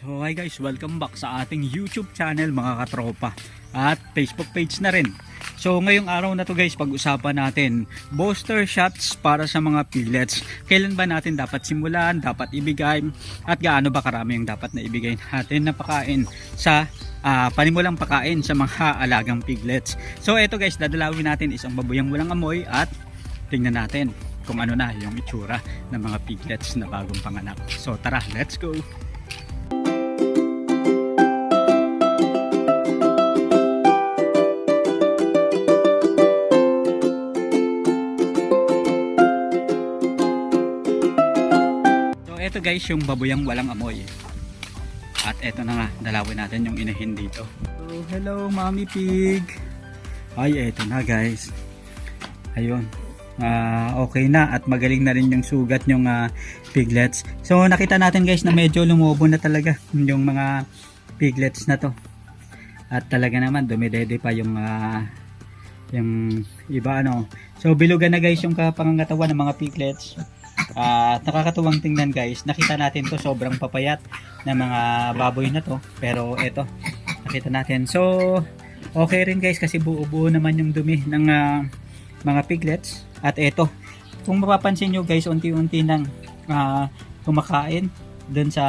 So hi guys, welcome back sa ating YouTube channel mga katropa at Facebook page na rin. So ngayong araw na to guys, pag-usapan natin booster shots para sa mga piglets. Kailan ba natin dapat simulan, dapat ibigay at gaano ba karami yung dapat na ibigay natin na pakain sa ah, panimulang pakain sa mga alagang piglets. So eto guys, dadalawin natin isang babuyang walang amoy at tingnan natin kung ano na yung itsura ng mga piglets na bagong panganak. So tara, let's go! Eto guys yung babuyang walang amoy. At eto na nga, dalawin natin yung inahin dito. So hello mommy pig. Ay eto na guys. Ayun. Ah, okay na at magaling na rin yung sugat yung ah, piglets. So nakita natin guys na medyo lumobo na talaga yung mga piglets na to. At talaga naman dumidede pa yung ah, yung iba ano. So bilugan na guys yung kapangangatawan ng mga piglets. At nakakatuwang tingnan guys. Nakita natin to sobrang papayat ng mga baboy na to. Pero eto, nakita natin. So okay rin guys kasi buo-buo naman yung dumi ng ah, mga piglets. At eto, kung mapapansin nyo guys, unti-unti nang ah, kumakain dun sa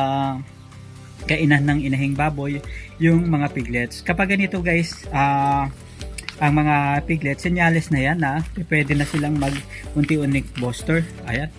kainan ng inahing baboy yung mga piglets. Kapag ganito guys, ah ang mga piglets, senyales na yan na pwede na silang mag unti-unik booster. Ayan.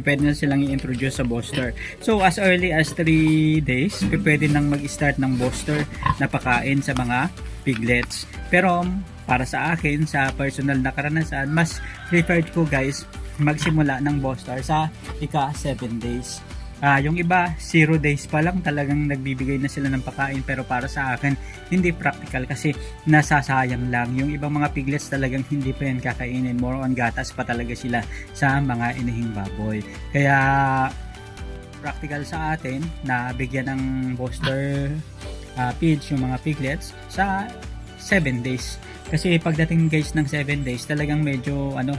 Pwede na silang i-introduce sa booster. So as early as 3 days, pwede nang mag-start ng booster na pakain sa mga piglets. Pero para sa akin, sa personal na karanasan, mas preferred ko guys magsimula ng booster sa ika 7 days. Ah, yung iba 0 days pa lang talagang nagbibigay na sila ng pakain pero para sa akin hindi practical kasi nasasayang lang. Yung ibang mga piglets talagang hindi pa yan kakainin. More on gatas pa talaga sila sa mga inihing baboy. Kaya practical sa atin na bigyan ng booster uh, feeds yung mga piglets sa 7 days. Kasi pagdating guys ng 7 days, talagang medyo ano,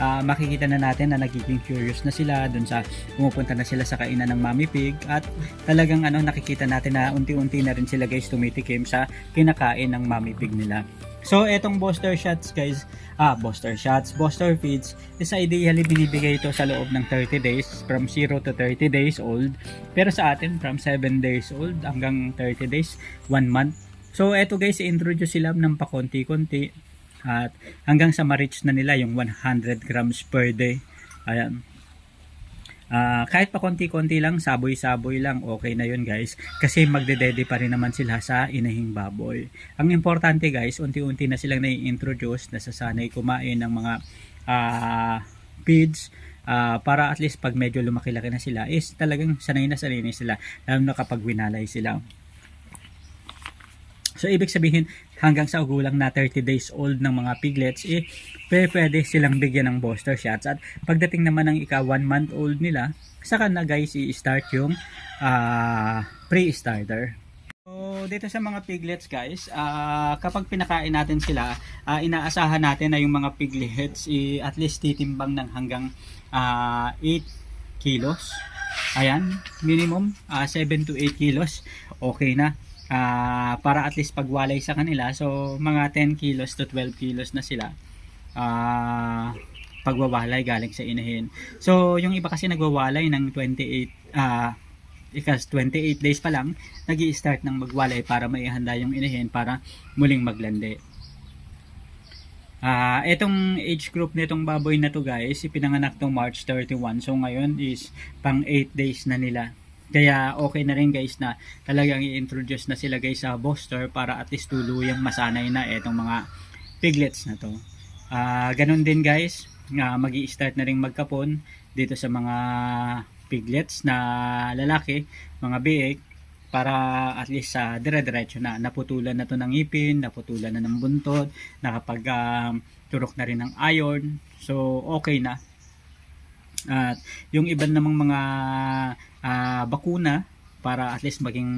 ah, makikita na natin na nagiging curious na sila dun sa pumupunta na sila sa kainan ng mommy pig at talagang ano nakikita natin na unti-unti na rin sila guys tumitikim sa kinakain ng mommy pig nila. So etong booster shots guys, ah booster shots, booster feeds is ideally binibigay ito sa loob ng 30 days from 0 to 30 days old. Pero sa atin from 7 days old hanggang 30 days, 1 month. So eto guys, i-introduce sila ng pakonti-konti at hanggang sa ma-reach na nila yung 100 grams per day. Ayan. Ah, kahit pa konti-konti lang, saboy-saboy lang, okay na yun guys. Kasi magdedede pa rin naman sila sa inahing baboy. Ang importante guys, unti-unti na silang nai-introduce, nasasanay kumain ng mga ah, feeds, ah, para at least pag medyo lumaki-laki na sila, is talagang sanay na sanay na sila, lalo na kapag winalay sila. So, ibig sabihin, hanggang sa ugulang na 30 days old ng mga piglets, eh, pwede, silang bigyan ng booster shots. At pagdating naman ng ika 1 month old nila, saka na guys, i-start yung ah, pre-starter. So, dito sa mga piglets guys, ah, kapag pinakain natin sila, ah, inaasahan natin na yung mga piglets i at least titimbang ng hanggang ah, 8 kilos. Ayan, minimum ah, 7 to 8 kilos. Okay na. Ah, para at least pagwalay sa kanila, so mga 10 kilos to 12 kilos na sila. Ah, pagwawalay galing sa inahin. So, yung iba kasi nagwawalay ng 28 ah ikas 28 days pa lang, nag start ng magwalay para maihanda yung inahin para muling maglande. Ah, etong age group nitong baboy na to guys, ipinanganak tong March 31. So ngayon is pang 8 days na nila. Kaya okay na rin guys na talagang i-introduce na sila guys sa booster para at least tuluyang masanay na etong mga piglets na to. Ah, ganun din guys, nga magi start na rin magkapon dito sa mga piglets na lalaki, mga biik para at least sa dire-diretso na naputulan na to ng ipin, naputulan na ng buntot, nakapag um, turok na rin ng iron. So okay na. At yung iba namang mga ah, bakuna para at least maging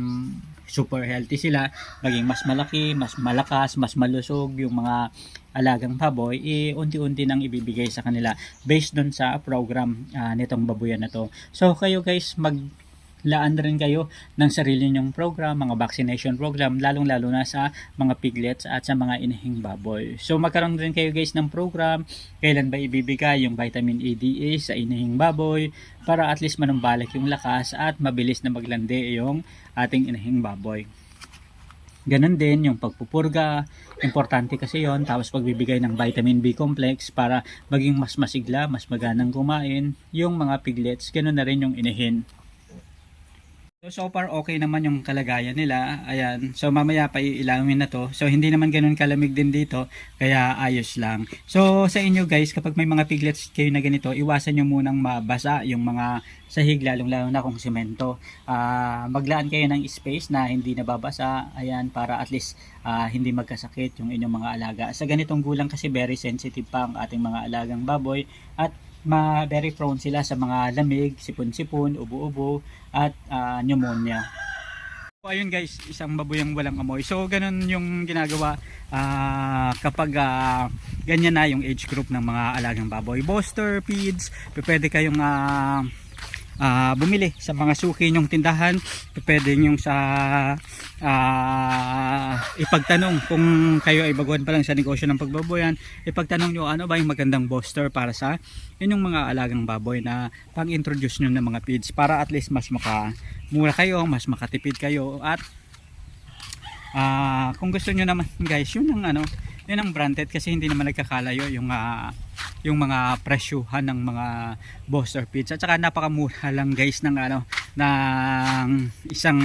super healthy sila, maging mas malaki, mas malakas, mas malusog yung mga alagang baboy, eh, unti-unti nang ibibigay sa kanila based doon sa program ah, nitong babuyan na to. So kayo guys, mag laan rin kayo ng sarili nyong program, mga vaccination program, lalong-lalo na sa mga piglets at sa mga inihing baboy. So magkaroon rin kayo guys ng program, kailan ba ibibigay yung vitamin A, DA sa inihing baboy para at least manumbalik yung lakas at mabilis na maglandi yung ating inihing baboy. Ganon din yung pagpupurga, importante kasi yon tapos pagbibigay ng vitamin B complex para maging mas masigla, mas maganang kumain yung mga piglets, ganon na rin yung inihin. So, so far okay naman yung kalagayan nila. Ayan. So mamaya pa iilawin na to. So hindi naman ganun kalamig din dito. Kaya ayos lang. So sa inyo guys, kapag may mga piglets kayo na ganito, iwasan nyo munang mabasa yung mga sahig lalong lalo na kung simento. Ah, maglaan kayo ng space na hindi nababasa. Ayan, para at least ah, hindi magkasakit yung inyong mga alaga. Sa ganitong gulang kasi very sensitive pa ang ating mga alagang baboy. At ma very prone sila sa mga lamig, sipon-sipon, ubo-ubo at ah, pneumonia. So, ayun guys, isang baboyang walang amoy. So ganun yung ginagawa ah, kapag ah, ganyan na yung age group ng mga alagang baboy. Booster feeds, pwede kayong ah, ah, bumili sa mga suki nyong tindahan. Pwede nyong sa ah, ipagtanong kung kayo ay baguhan pa lang sa negosyo ng pagbaboyan. Ipagtanong nyo ano ba yung magandang booster para sa inyong mga alagang baboy na pang-introduce nyo ng mga feeds para at least mas makamura kayo, mas makatipid kayo at ah kung gusto nyo naman guys, yun ang ano, yun ang branded kasi hindi naman nagkakalayo yung ah, yung mga presyuhan ng mga booster feeds at saka napakamura lang guys ng ano ng isang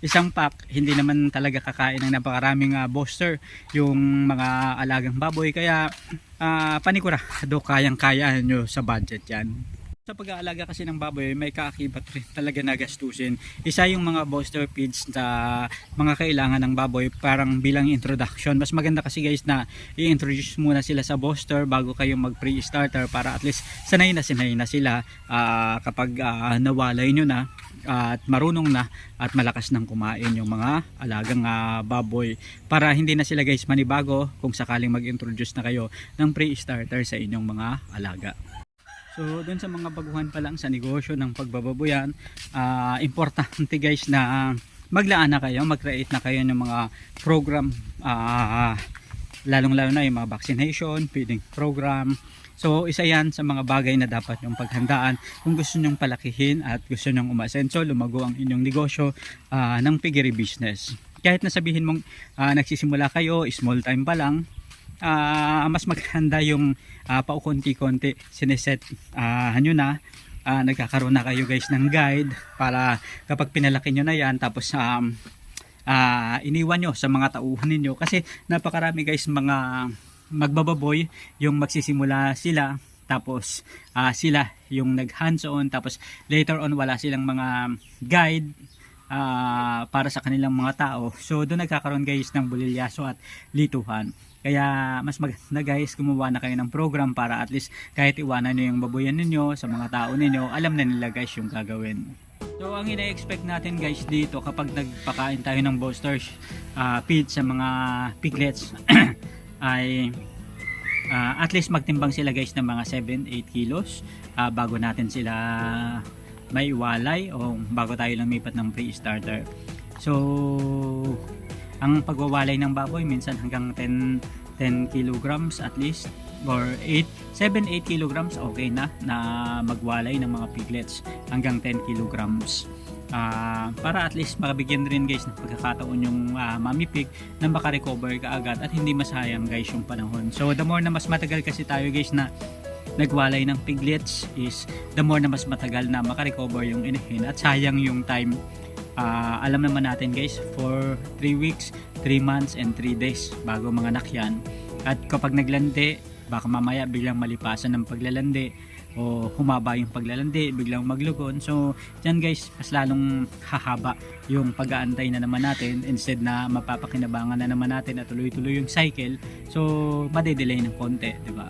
isang pack. Hindi naman talaga kakain ng napakaraming ah, booster yung mga alagang baboy. Kaya uh, panigurado kayang kaya nyo sa budget yan sa pag-aalaga kasi ng baboy may kaakibat rin talaga na gastusin. Isa yung mga booster feeds na mga kailangan ng baboy parang bilang introduction. Mas maganda kasi guys na i-introduce muna sila sa booster bago kayo mag pre-starter para at least sanay na sanay na sila ah, kapag ah, nawalay nyo na at marunong na at malakas nang kumain yung mga alagang ah, baboy. Para hindi na sila guys manibago kung sakaling mag-introduce na kayo ng pre-starter sa inyong mga alaga. So, dun sa mga baguhan pa lang sa negosyo ng pagbababoyan, ah, importante guys na maglaan na kayo, mag-create na kayo ng mga program, ah, lalong-lalo na yung mga vaccination, feeding program. So, isa yan sa mga bagay na dapat yung paghandaan kung gusto nyong palakihin at gusto nyong umasenso, lumago ang inyong negosyo ah, ng piggery business. Kahit na sabihin mong ah, nagsisimula kayo, small time pa lang, ah, mas maganda yung uh, paukonti-konti sineset uh, nyo na. Ah, nagkakaroon na kayo guys ng guide para kapag pinalaki nyo na yan tapos um, ah, iniwan nyo sa mga tauhan ninyo. Kasi napakarami guys mga magbababoy yung magsisimula sila tapos ah, sila yung nag hands on tapos later on wala silang mga guide ah, para sa kanilang mga tao. So doon nagkakaroon guys ng bulilyaso at lituhan kaya mas maganda guys gumawa na kayo ng program para at least kahit iwanan nyo yung baboyan ninyo sa mga tao ninyo alam na nila guys yung gagawin So ang ina-expect natin guys dito kapag nagpakain tayo ng boosters uh, feed sa mga piglets ay ah, at least magtimbang sila guys ng mga 7-8 kilos ah, bago natin sila may iwalay o bago tayo lumipat ng pre-starter. So ang pagwawalay ng baboy minsan hanggang 10 10 kilograms at least or 8 7 8 kilograms okay na na magwalay ng mga piglets hanggang 10 kilograms. Ah, para at least makabigyan rin guys ng pagkakataon yung uh, mami pig na makarecover ka agad at hindi masayang guys yung panahon. So the more na mas matagal kasi tayo guys na nagwalay ng piglets is the more na mas matagal na makarecover yung inahin at sayang yung time Ah, alam naman natin guys for 3 weeks 3 months and 3 days bago mga anak yan. At kapag naglandi baka mamaya biglang malipasan ng paglalandi o humaba yung paglalandi biglang maglugon. So dyan guys mas lalong hahaba yung pag-aantay na naman natin. Instead na mapapakinabangan na naman natin at tuloy-tuloy yung cycle so madedelay ng konti ba